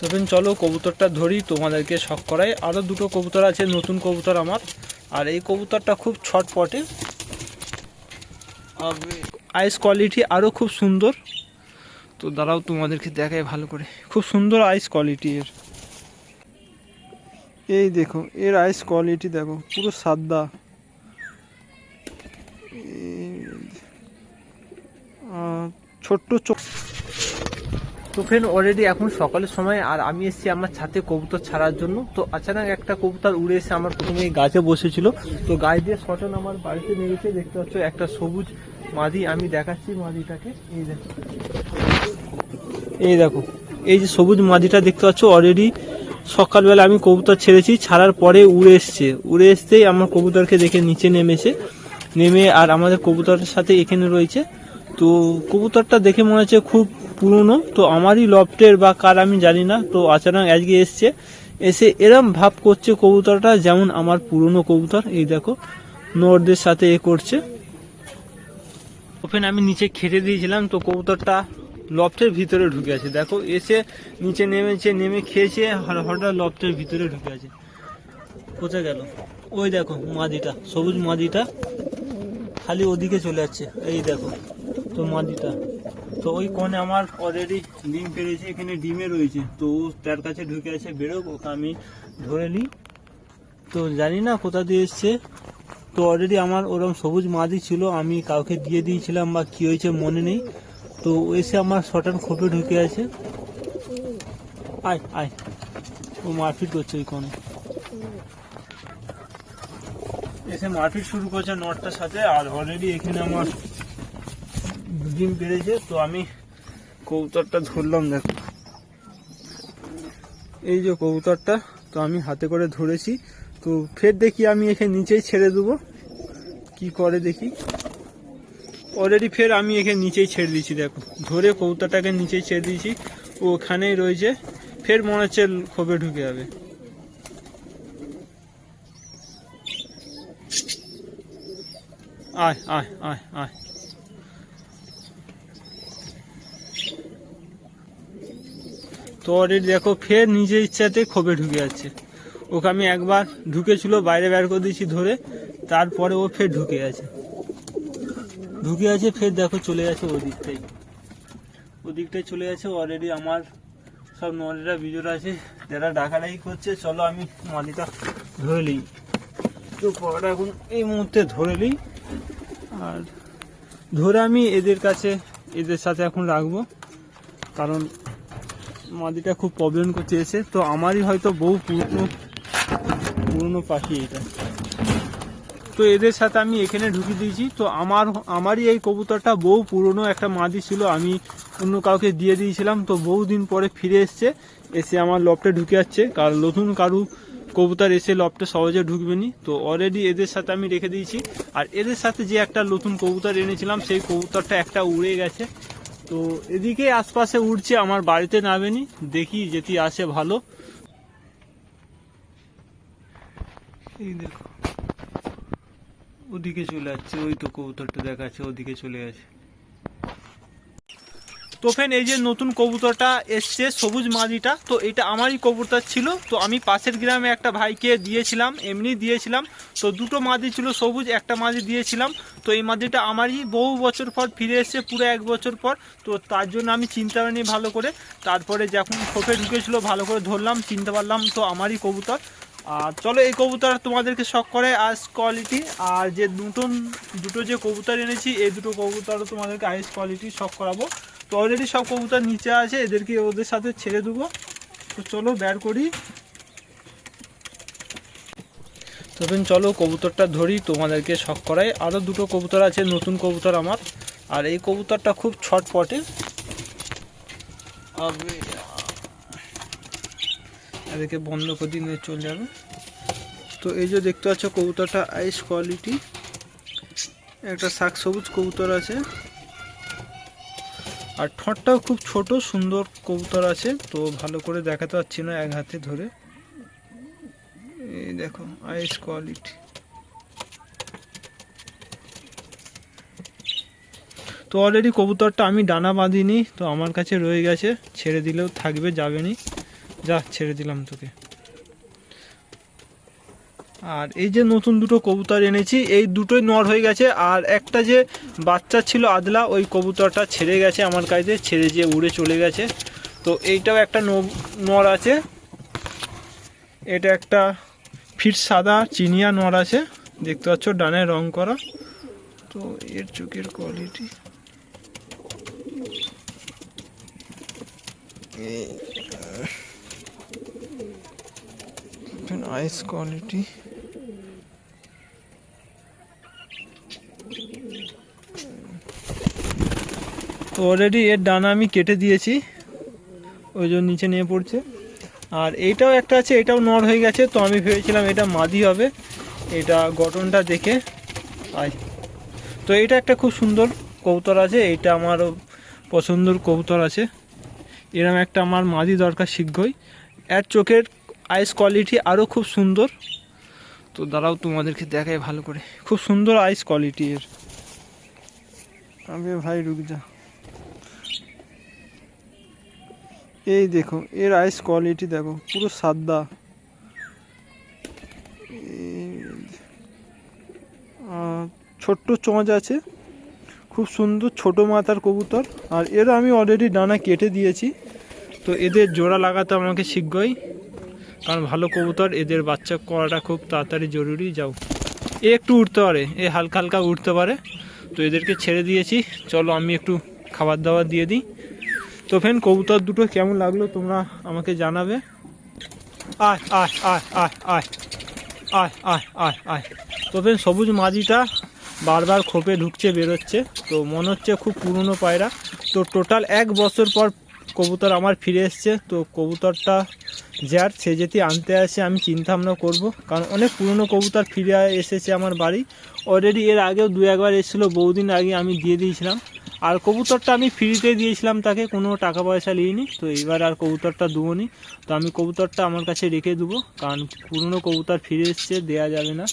তবে চলো, কবুতরটা ধরি, তোমাদেরকে শখ করাই। আরও দুটো কবুতর আছে, নতুন কবুতর আমার। আর এই কবুতরটা খুব ছটপটে। আইস কোয়ালিটি আরও খুব সুন্দর। তো দাঁড়াও, তোমাদেরকে দেখায় ভালো করে। খুব সুন্দর আইস কোয়ালিটি এর। এই দেখো, এর আইস কোয়ালিটি দেখো, পুরো সাদা। ছোট্ট চোখ তো ফ্রেন্ড অলরেডি এখন সকালের সময়, আর আমি এসেছি আমার ছাতে কবুতর ছাড়ার জন্য। তো আচানক একটা কবুতর উড়ে এসে আমার প্রথমে গাছে বসেছিল। তো গাছ দিয়ে সটন আমার বাড়িতে নেমেছে দেখতে পাচ্ছ একটা সবুজ মাদি, আমি দেখাচ্ছি মাদিটাকে। এই দেখো। এই দেখো। এই যে সবুজ মাদিটা দেখতে পাচ্ছ অলরেডি সকালবেলা আমি কবুতর ছেড়েছি, ছাড়ার পরে উড়ে এসছে। উড়ে এসতেই আমার কবুতরকে দেখে নিচে নেমেছে। নেমে আর আমাদের কবুতরের সাথে এখানে রয়েছে। তো কবুতরটা দেখে মনে হচ্ছে খুব পুরনো, তো আমারই লফটের বা কার আমি জানি না, তো আচানক আজকে এসছে। এসে এরম ভাব করছে কবুতরটা যেমন আমার পুরনো কবুতর, এই দেখো, নরদের সাথে এ করছে। ওপেন আমি নিচে খেটে দিয়েছিলাম, তো কবুতরটা লফটের ভিতরে ঢুকে আছে। দেখো, এসে নিচে নেমেছে, নেমে খেয়েছে হঠাৎ লফটের ভিতরে ঢুকে আছে। কোথায় গেল? ওই দেখো, মাদিটা, সবুজ মাদিটা, খালি ওদিকে চলে যাচ্ছে। এই দেখো, তো মাদিটা। তো ওই কোণে আমার অলরেডি ডিম পেরেছে, এখানে ডিমে রয়েছে। তো ও তার কাছে ঢুকে আছে, বেরোক, ওকে আমি ধরে নিই। তো জানি না কোথা দিয়ে এসছে। তো অলরেডি আমার ওরকম সবুজ মাদি ছিল, আমি কাউকে দিয়ে দিয়েছিলাম বা কি হয়েছে মনে নেই। তো এসে আমার শটান খোপে ঢুকে আছে। আয় আয়। ও মারপিট করছে ওই কোণে। এসে মারপিট শুরু করছে নটটার সাথে, আর অলরেডি এখানে আমার ডিম পেরেছে, তো আমি কবুতরটা ধরলাম, দেখো। এই যে কবুতরটা, তো আমি হাতে করে ধরেছি। তো ফের দেখি আমি এখানে নিচেই ছেড়ে দেবো। কি করে দেখি? অলরেডি ফের আমি এখানে নিচেই ছেড়ে দিয়েছি, দেখো। ধরে কবুতরটাকে নিচেই ছেড়ে দিয়েছি। ও ওখানেই রয়েছে। ফের মনে হচ্ছে খোপে ঢুকে যাবে। আয় আয় আয় আয়। তো অলরেডি দেখো, ফের নিজের ইচ্ছাতে খোপে ঢুকে যাচ্ছে ওকে আমি একবার ঢুকেছিল, বাইরে বের করে দিয়েছি ধরে, তারপরে ও ফের ঢুকে আছে। ঢুকে আছে, ফের দেখো চলে গেছে ওদিকটাই ওদিকটাই চলে গেছে অলরেডি আমার সব নলেরা বিজোর আছে, যারা ডাকাডাকি করছে, চলো আমি মালিটা ধরে নিই। তো পরোটা এখন এই মুহূর্তে ধরে নিই। আর ধরে আমি এদের কাছে, এদের সাথে এখন রাখব। কারণ মাদিটা খুব প্রবলেম করতে এসে। তো আমারই হয়তো বহু পুরনো পুরনো পাখি এটা। তো এদের সাথে আমি এখানে ঢুকিয়ে দিয়েছি। তো আমার, আমারই এই কবুতরটা বহু পুরনো একটা মাদি ছিল, আমি অন্য কাউকে দিয়ে দিয়েছিলাম। তো বহু দিন পরে ফিরে এসছে, এসে আমার লফটে ঢুকে যাচ্ছে কারণ নতুন কারু কবুতর এসে লফটে সহজে ঢুকবে নি। তো অলরেডি এদের সাথে আমি রেখে দিয়েছি। আর এদের সাথে যে একটা নতুন কবুতর এনেছিলাম, সেই কবুতরটা একটা উড়ে গেছে। তো এদিকে আশপাশে উঠছে, আমার বাড়িতে নামেনি, দেখি যেটি আসে ভালো। এই দেখো, ওদিকে চলে যাচ্ছে ওই তো কবুতরটা দেখাচ্ছে, ওদিকে চলে গেছে তো এই যে নতুন কবুতরটা এসছে, সবুজ মাদিটা, তো এটা আমারই কবুতর ছিল, তো আমি পাশের গ্রামে একটা ভাইকে দিয়েছিলাম, এমনি দিয়েছিলাম, তো দুটো মাদি ছিল সবুজ, একটা মাদি দিয়েছিলাম, তো এই মাদিটা আমারই বহু বছর পর ফিরে এসছে, পুরো এক বছর পর, তো তার জন্য আমি চিন্তা করিনি ভালো করে, তারপরে যখন খোপে ঢুকেছিল, ভালো করে ধরলাম, চিনতে পারলাম, তো আমারই কবুতর। আর চলো এই কবুতর তোমাদেরকে শখ করে আইস কোয়ালিটি আর যে নতুন দুটো যে কবুতর এনেছি, এই দুটো কবুতরও তোমাদেরকে আইস কোয়ালিটি শখ করাবো। তো অলরেডি সব কবুতর নিচে আছে, এদেরকে ওদের সাথে ছেড়ে দেবো। তো চলো বের করি। তবে চলো কবুতরটা ধরি, তোমাদেরকে শখ করাই। আরও দুটো কবুতর আছে, নতুন কবুতর আমার। আর এই কবুতরটা খুব ছটপটে। এদেরকে বন্ধ করে দিয়ে চলে যাবে। তো এই যে দেখতে পাচ্ছ, কবুতরটা আইস কোয়ালিটি একটা শাক সবুজ কবুতর আছে। আর ঠোঁটটাও খুব ছোট, সুন্দর কবুতর আছে, তো ভালো করে দেখাতে পারছি না এক হাতে ধরে। এই দেখো আইস কোয়ালিটি তো অলরেডি কবুতরটা আমি ডানা বাঁধিনি, তো আমার কাছে রয়ে গেছে, ছেড়ে দিলেও থাকবে, যাবে নি। যা, ছেড়ে দিলাম তোকে। আর এই যে নতুন দুটো কবুতর এনেছি, এই দুটোই নর হয়ে গেছে। আর একটা যে বাচ্চা ছিল আদলা, ওই কবুতরটা ছেড়ে গেছে আমার কাছে, ছেড়ে যেয়ে উড়ে চলে গেছে। তো এইটাও একটা নর আছে। এটা একটা ফিট সাদা চিনিয়া নর আছে। দেখতে পাচ্ছ, ডানে রং করা। তো এর চোখের কোয়ালিটি আইস কোয়ালিটি তো অলরেডি এর ডানা আমি কেটে দিয়েছি, ওই জন্য নিচে নিয়ে পড়ছে। আর এইটাও একটা আছে, এটাও নর হয়ে গেছে, তো আমি ভেবেছিলাম এটা মাদি হবে। এটা গঠনটা দেখে আয়। তো এটা একটা খুব সুন্দর কবুতর আছে এইটা আমারও পছন্দর কবুতর আছে। এরম একটা আমার মাদি দরকার শীঘ্রই। এর চোখের আইস কোয়ালিটি আরও খুব সুন্দর। তো দাঁড়াও, তোমাদেরকে দেখায় ভালো করে। খুব সুন্দর আইস কোয়ালিটি এর। আমি ভাই রুক যা। এই দেখো এর আইস কোয়ালিটি দেখো, পুরো সাদা। ছোট্ট চোঁচ আছে, খুব সুন্দর ছোট মাথার কবুতর, আর এর আমি অলরেডি ডানা কেটে দিয়েছি, তো এদের জোড়া লাগাতে আমাকে শীঘ্রই, কারণ ভালো কবুতর, এদের বাচ্চা করাটা খুব তাড়াতাড়ি জরুরি, যাও। এ একটু উঠতে পারে, এ হালকা হালকা উঠতে পারে, তো এদেরকে ছেড়ে দিয়েছি, চলো আমি একটু খাবার দাবার দিয়ে দিই। তো ফ্রেন্ড কবুতর দুটো কেমন লাগল তোমরা আমাকে জানাবে? আয় আয় আয় আয় আয় আয় আয় আয় আয়। তো ফ্রেন্ড সবুজ মাঝিটা বারবার খোপে ঢুকছে বেরোচ্ছে। তো মনে হচ্ছে খুব পুরনো পায়রা। তো টোটাল এক বছর পর কবুতর আমার ফিরে এসছে। তো কবুতরটা যার সে যেটি আনতে আসে আমি চিন্তা ভাবনা করব। কারণ অনেক পুরনো কবুতর ফিরে এসেছে আমার বাড়ি। অলরেডি এর আগেও দু একবার এসেছিল বহুদিন আগে আমি দিয়ে দিয়েছিলাম। আর কবুতরটা আমি ফ্রিতে দিয়েছিলাম তাকে, কোনো টাকা পয়সা নিইনি, তো এবার আর কবুতরটা দেবো নি। তো আমি কবুতরটা আমার কাছে রেখে দেবো, কারণ পুরনো কবুতর ফিরে এসছে, দেয়া যাবে না।